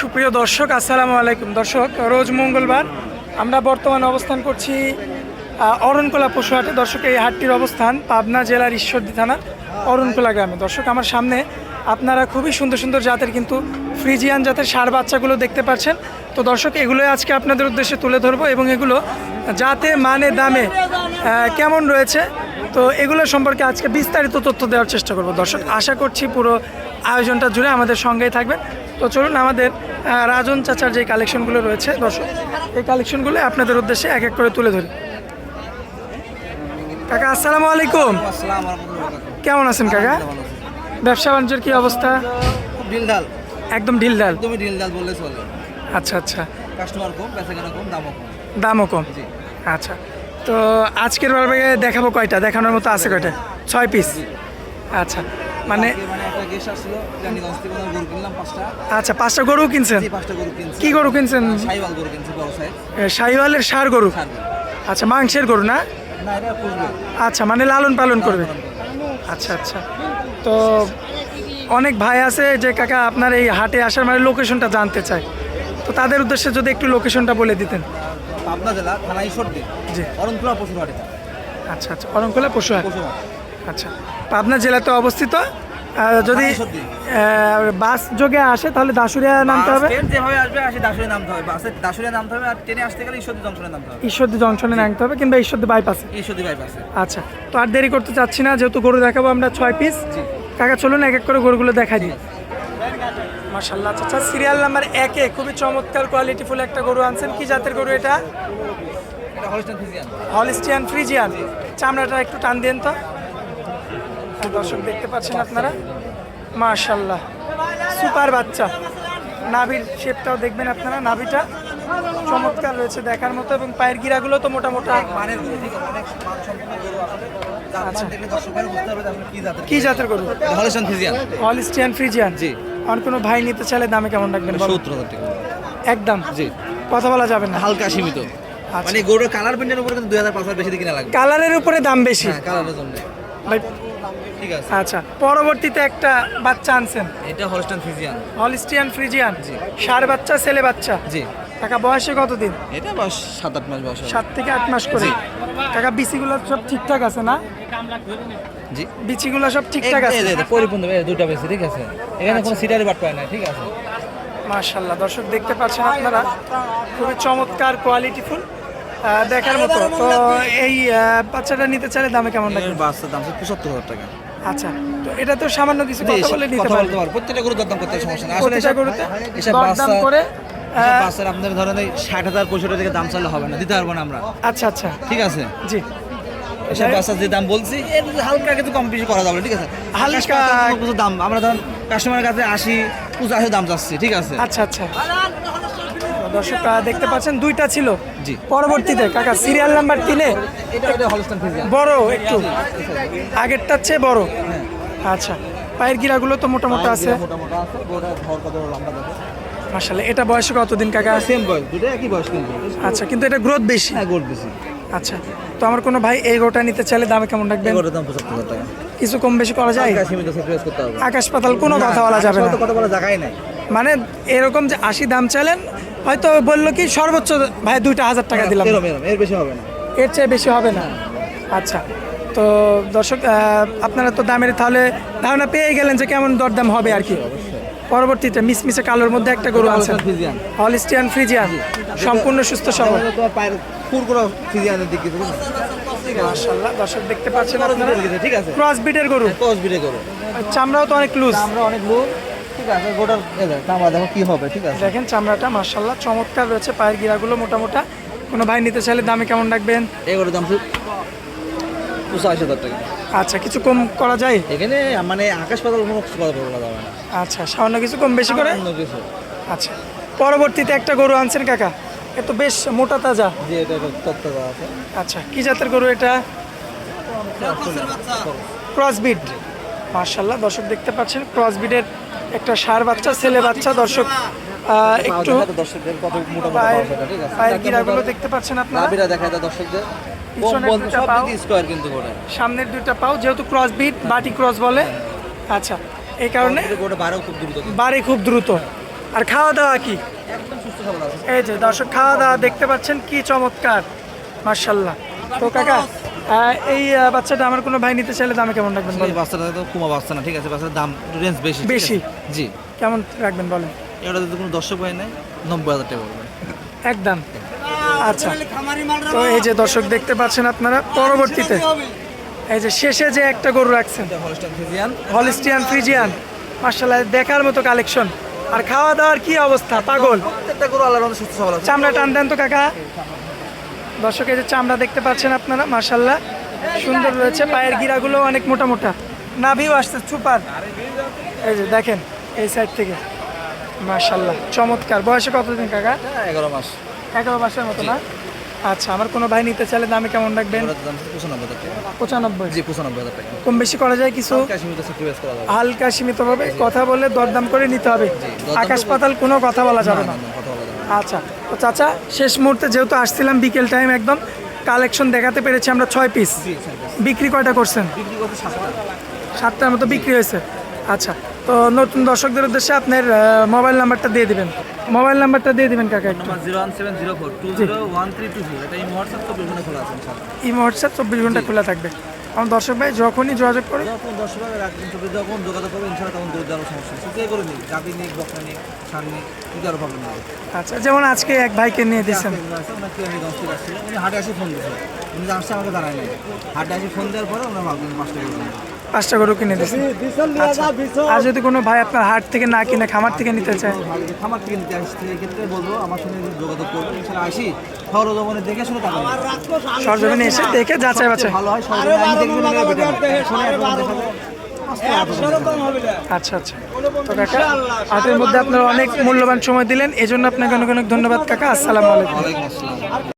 সুপ্রিয় দর্শক, আসসালামু আলাইকুম। দর্শক, রোজ মঙ্গলবার আমরা বর্তমানে অবস্থান করছি অরণকোলা পশুহাটে। দর্শক, এই হাটটির অবস্থান পাবনা জেলার ঈশ্বরদী থানা, অরণকোলা গ্রামে। দর্শক, আমার সামনে আপনারা খুবই সুন্দর সুন্দর জাতের কিন্তু ফ্রিজিয়ান জাতের সার বাচ্চাগুলো দেখতে পাচ্ছেন। তো দর্শক, এগুলোই আজকে আপনাদের উদ্দেশ্যে তুলে ধরবো এবং এগুলো জাতে মানে দামে কেমন রয়েছে? তো এগুলো সম্পর্কে আজকে বিস্তারিত তথ্য দেওয়ার চেষ্টা করব। দর্শক, আশা করছি পুরো আয়োজনটা জুড়ে আমাদের সঙ্গেই থাকবেন। তো চলুন আমাদের রাজন চাচার যে কালেকশনগুলো রয়েছে দর্শক এই কালেকশনগুলো আপনাদের উদ্দেশ্যে এক এক করে তুলে ধরি। কাকা আসসালামু আলাইকুম। কেমন আছেন কাকা? ব্যবসা বাণিজ্যের কি অবস্থা? ঢিলঢাল একদম ঢিলঢাল একদমই ঢিলঢাল বললে চলে। আচ্ছা আচ্ছা। কাস্টমার কম কম দামও কম। দামও কম। আচ্ছা। তো আজকের বারে দেখাবো কয়টা? দেখানোর মতো আছে কয়টা? ছয় পিস আচ্ছা। মানে মানে আচ্ছা পাঁচটা গরু কিনছেন? কি গরু কিনছেন? সাইওয়াল গরু কিনছি বড় সাইজ। এ, শাহিওয়ালের সার গরু? আচ্ছা মাংসের গরু না? আচ্ছা মানে লালন পালন করবে। আচ্ছা আচ্ছা। তো অনেক ভাই আছে যে কাকা আপনার এই হাটে আসার মানে লোকেশনটা জানতে চায়। তো তাদের উদ্দেশ্যে যদি একটু লোকেশনটা বলে দিতেন। পাবনা জেলা থানা ঈশ্বরদী। জি। অরণকুলা আচ্ছা আচ্ছা অরঙ্কলা পশু হাট পশু হাট আচ্ছা। পাবনা জেলাতে অবস্থিত। যদি বাস যোগে আসে তাহলে দাসুরিয়া নামতে হবে? ট্রেন যেভাবে আসবে আসে দাসুরে নামতে হবে। বাসে দাসুরে নামতে হবে আর ট্রেনে আসতে গেলে ঈশ্বরদী জংশনে নামতে হবে। ঈশ্বরদী জংশনে নামতে হবে কিংবা ঈশ্বরদী বাইপাসে ঈশ্বরদী বাইপাসে আচ্ছা তো আর দেরি করতে চাচ্ছি না যেহেতু গরু দেখাবো আমরা ছয় পিস কাকা চলুন এক এক করে গরুগুলো দেখাই দিই। মাশাল্লাহ আচ্ছা সিরিয়াল নাম্বার একে খুবই চমৎকার কোয়ালিটিফুল একটা গরু আনছেন। কি জাতের গরু এটা? হলিস্টিয়ান ফ্রিজিয়ান চামড়াটা একটু টান দেন তো। দর্শক দেখতে পাচ্ছেন আপনারা? মাশাল্লাহ। সুপার বাচ্চা। নাভির শেপটাও দেখবেন আপনারা নাভিটা চমৎকার রয়েছে দেখার মতো এবং পায়ের গিরাগুলো তো মোটামোটা আচ্ছা। কি জাতের গরু? Holstein Friesian Holstein Friesian? জি। আর কোনো ভাই নিতে চাইলে দামে কেমন রাখবেন সত্তর হাজার টাকা। একদম? জি। কথা বলা যাবে না। হালকা সীমিত। মানে গরুর কালার প্রিন্টের উপরে কিন্তু দুই হাজার পাঁচ হাজার বেশি কিনা লাগবে কালারের উপরে দাম বেশি? হ্যাঁ কালারের জন্য। ভাই ঠিক আছে। আচ্ছা পরবর্তীতে একটা বাচ্চা আনছেন। এটা হলস্টান ফিজিয়ান হলিস্টিয়ান ফ্রিজিয়ান? জি। সার বাচ্চা ছেলে বাচ্চা? জি। কাকা বয়সে কতদিন? এটা বয়স সাত আট মাস বয়স সাত থেকে আট মাস করে। কাকা বিচিগুলো সব ঠিকঠাক আছে না? জি। বিচিগুলো সব ঠিকঠাক আছে? পরিপূর্ণ দুটা বেশি ঠিক আছে? এখানে কোনো সিটারি বাট পায় না ঠিক আছে? মাশাল্লাহ দর্শক দেখতে পাচ্ছেন আপনারা খুবই চমৎকার কোয়ালিটিফুল দেখার মতো। তো এই বাচ্চাটা নিতে চাইলে দামে কেমন লাগবে? বাচ্চার দাম পঁচাত্তর হাজার টাকা। আচ্ছা তো এটা তো সামান্য কিছু কথা বলে নিতে পারবে। প্রত্যেকটা গরু দরদাম করতে সমস্যা নেই। আসলে গরুতে দরদাম করে আপনার ধরেন এই ষাট হাজার পঁয়ষট্টি থেকে দাম চাইলে হবে না দিতে পারব না আমরা। আচ্ছা আচ্ছা। ঠিক আছে? জি। এসব বাচ্চার যে দাম বলছি হালকা কিন্তু কম বেশি করা যাবে ঠিক আছে? হালকা- হালকা কিছু দাম আমরা ধরেন কাস্টমারের কাছে আশি পঁচাশি দাম চাচ্ছি ঠিক আছে? আচ্ছা আচ্ছা। দর্শক দেখতে পাচ্ছেন দুইটা ছিল। জি। পরবর্তীতে কাকা সিরিয়াল নাম্বার তিনে ফিজিয়ান বড় একটু। আগেরটার চেয়ে বড়। আচ্ছা পায়ের গিরাগুলো তো মোটামুটি আছে। গোটা মাসাল্লাহ এটা বয়সে কতদিন কাকা? সেম বয়স দুটো একই বয়স কিন্তু। আচ্ছা কিন্তু এটা গ্রোথ বেশি। হ্যাঁ গোট বেশি। আচ্ছা তো আমার কোনো ভাই এই গোটা নিতে চাইলে দামে কেমন রাখবেন? এগুলোর দাম পঁচাত্তর হাজার টাকা। কিছু কম বেশি করা যায়? আকাশ পাতাল কোনো কথা বলা যাবে না। কথা বলা জায়গাই নাই। মানে এরকম যে আশি দাম চাইলেন হয়তো বলল কি সর্বোচ্চ ভাই দুইটা হাজার টাকা দিলাম। এরম এরম এর বেশি হবে না। এর চেয়ে বেশি হবে না। আচ্ছা তো দর্শক আপনারা তো দামের তাহলে ধারণা পেয়ে গেলেন যে কেমন দরদাম হবে আর কি। পরবর্তীতে মিসমিসে কালোর মধ্যে একটা গরু আছে হলিস্টিয়ান ফ্রিজিয়ান। সম্পূর্ণ সুস্থ সবল। মাশাআল্লাহ দর্শক দেখতে পাচ্ছেন আপনারা? ঠিক আছে। ক্রস বিটের গরু। কস বিটে করো চামড়াও তো অনেক লুজ আমরা অনেক লোক ঠিক আছে গোটার আমরা দেখো কি হবে ঠিক আছে। দেখেন চামড়াটা মাশাআল্লাহ চমৎকার রয়েছে পায়ের গিরাগুলো মোটামোটা। কোনো ভাই নিতে চাইলে দামে কেমন রাখবেন? এগুলোর দাম পঁচাশি হাজার টাকা। আচ্ছা কিছু কম করা যায়? এখানে মানে আকাশ পাতাল কোনো কিছু কথা বলা যাবে না আচ্ছা সামান্য কিছু কম বেশি করে? কিছু। আচ্ছা পরবর্তীতে একটা গরু আনছেন কাকা এ তো বেশ মোটা তাজা। এটা আছে। আচ্ছা কি জাতের গরু এটা? ক্রসবিড মার্শাল্লাহ দর্শক দেখতে পাচ্ছেন ক্রসবিডের একটা সার বাচ্চা ছেলে বাচ্চা দর্শক একটু পায়ের গিরাগুলো দেখতে পাচ্ছেন আপনারা? নাভিরা দেখা যায় দর্শকদের। সামনের দুইটা পাও যেহেতু ক্রসবিট বাটি ক্রস বলে। আচ্ছা এই কারণে বাড়ে খুব দ্রুত আর খাওয়া দাওয়া কি? এই যে দর্শক খাওয়া দাওয়া দেখতে পাচ্ছেন কি চমৎকার মার্শাল্লাহ তো কাকা এই বাচ্চাটা আমার কোনো ভাই নিতে চাইলে দামে কেমন রাখবেন বলেন? বাচ্চাটা তো কুমা বাচ্চা না ঠিক আছে? বাচ্চার দাম রেঞ্জ বেশি বেশি? জি। কেমন রাখবেন বলেন? এটা যদি কোনো দর্শক হয় নাই নব্বই হাজার টাকা পড়বে একদম। আচ্ছা। তো এই যে দর্শক দেখতে পাচ্ছেন আপনারা পরবর্তীতে এই যে শেষে যে একটা গরু রাখছেন হলিস্টিয়ান ফ্রিজিয়ান মার্শাল্লাহ দেখার মতো কালেকশন। আর খাওয়া দাওয়ার কি অবস্থা পাগল? প্রত্যেকটা গরু আল্লাহর সুস্থ সবল চামড়া টান দেন তো কাকা। দর্শক এই যে চামড়া দেখতে পাচ্ছেন আপনারা মার্শাল্লাহ সুন্দর রয়েছে পায়ের গিরাগুলো অনেক মোটা মোটা নাভিও আসছে সুপার। এই যে দেখেন এই সাইড থেকে। মার্শাল্লাহ চমৎকার। বয়সে কতদিন কাকা? হ্যাঁ, এগারো মাস। এগারো মাসের মতো না? আচ্ছা আমার কোনো ভাই নিতে চাইলে দামে কেমন রাখবেন? পঁচানব্বই জি কম বেশি করা যায় কিছু? হালকা সীমিতভাবে কথা বলে দরদাম করে নিতে হবে। আকাশ পাতাল কোনো কথা বলা যাবে না আচ্ছা তো চাচা শেষ মুহূর্তে যেহেতু আসছিলাম বিকেল টাইম একদম কালেকশন দেখাতে পেরেছি আমরা ছয় পিস বিক্রি কয়টা করছেন? সাতটার মতো বিক্রি হয়েছে। আচ্ছা তো নতুন দর্শকদের উদ্দেশ্যে আপনার মোবাইল নাম্বারটা দিয়ে দিবেন। মোবাইল নাম্বারটা দিয়ে দিবেন কাকা একটু। Zero one seven zero four two zero one three two zero এটা এই হোয়াটসঅ্যাপ তো বিভিন্ন খোলা আছে এই হোয়াটসঅ্যাপ চব্বিশ ঘণ্টা খোলা থাকবে। আমার দর্শক ভাই যখনই যোগাযোগ করে যখন দশ ভাই যখন যোগাযোগ করবেন ইনশাআল্লাহ তখন দূর দেওয়ার সমস্যা নেই। যে করে নিই গাবি নিই বকরা নিই সার নিই কিন্তু আর প্রবলেম নেই। আচ্ছা যেমন আজকে এক ভাইকে নিয়ে দিয়েছেন। উনি হাটে আসে ফোন দিয়েছে। উনি আসছে আমাকে দাঁড়ায় নেই। হাটে আসে ফোন দেওয়ার পরে ওনার পাঁচ টাকা। পাঁচটা গরু কিনে আচ্ছা। আর যদি কোনো ভাই আপনার হাট থেকে না কিনে খামার থেকে নিতে চায়? খামার থেকে নিতে আসছে এই ক্ষেত্রে বলব আমার সঙ্গে যোগাযোগ করবেন। ইনশাআল্লাহ আসি। সরজমনে দেখে শুনে টাকা। সরজমিনে এসে দেখে যাচাই বাছাই। ভালো হয় সরজমনে আচ্ছা আচ্ছা। তো কাকা হাটের মধ্যে আপনারা অনেক মূল্যবান সময় দিলেন এই জন্য আপনাকে অনেক অনেক ধন্যবাদ কাকা। আসসালামু আলাইকুম। আসসালাম।